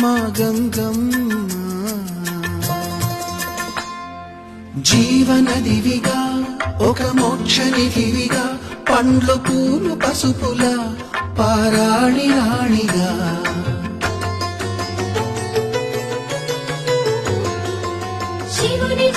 మా గంగమ్మ. జీవనదివిగా ఒక మోక్షనిధివిగా పండ్లు పూలు పసుపుల పారాణి రాణిగా. శివుని